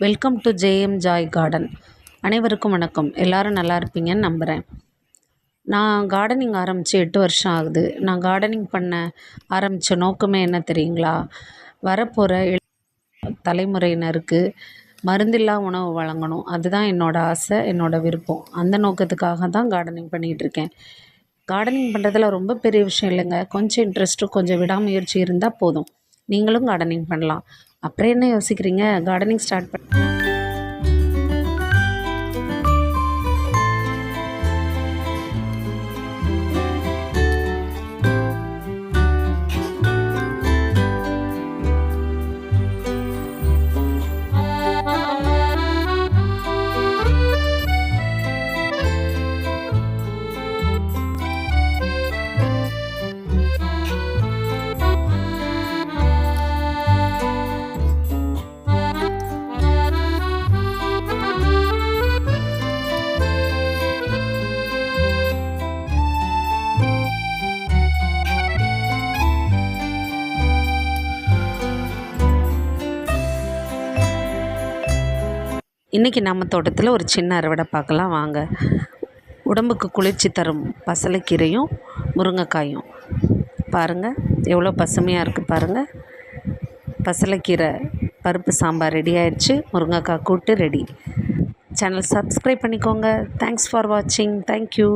Welcome to JM Joy garden அனைவருக்கும் வணக்கம். எல்லோரும் நல்லா இருப்பீங்கன்னு நம்புகிறேன் நான் கார்டனிங் ஆரம்பித்து எட்டு வருஷம் ஆகுது. நான் கார்டனிங் பண்ண ஆரம்பித்த நோக்கமே என்ன தெரியுங்களா? வரப்போகிற தலைமுறையினருக்கு மருந்தில்லா உணவு வழங்கணும். அதுதான் என்னோடய ஆசை என்னோடய விருப்பம். அந்த நோக்கத்துக்காக தான் கார்டனிங் பண்ணிகிட்ருக்கேன் கார்டனிங் பண்ணுறதுல ரொம்ப பெரிய விஷயம் இல்லைங்க. கொஞ்சம் இன்ட்ரெஸ்ட்டும் கொஞ்சம் விடாமுயற்சி இருந்தால் போதும். நீங்களும் கார்டனிங் பண்ணலாம். அப்புறம் என்ன யோசிக்கிறீங்க? கார்டனிங் ஸ்டார்ட் பண்ண. இன்றைக்கி நம்ம தோட்டத்தில் ஒரு சின்ன அறுவடை பார்க்கலாம். வாங்க. உடம்புக்கு குளிர்ச்சி தரும் பசலைக்கீரையும் முருங்கைக்காயும். பாருங்கள் எவ்வளோ பசுமையாக இருக்குது பாருங்கள் பசலைக்கீரை பருப்பு சாம்பார் ரெடி ஆயிடுச்சு. முருங்கைக்காய் கூட்டு ரெடி சேனல் சப்ஸ்கிரைப் பண்ணிக்கோங்க. தேங்க்ஸ் ஃபார் வாட்சிங் தேங்க்யூ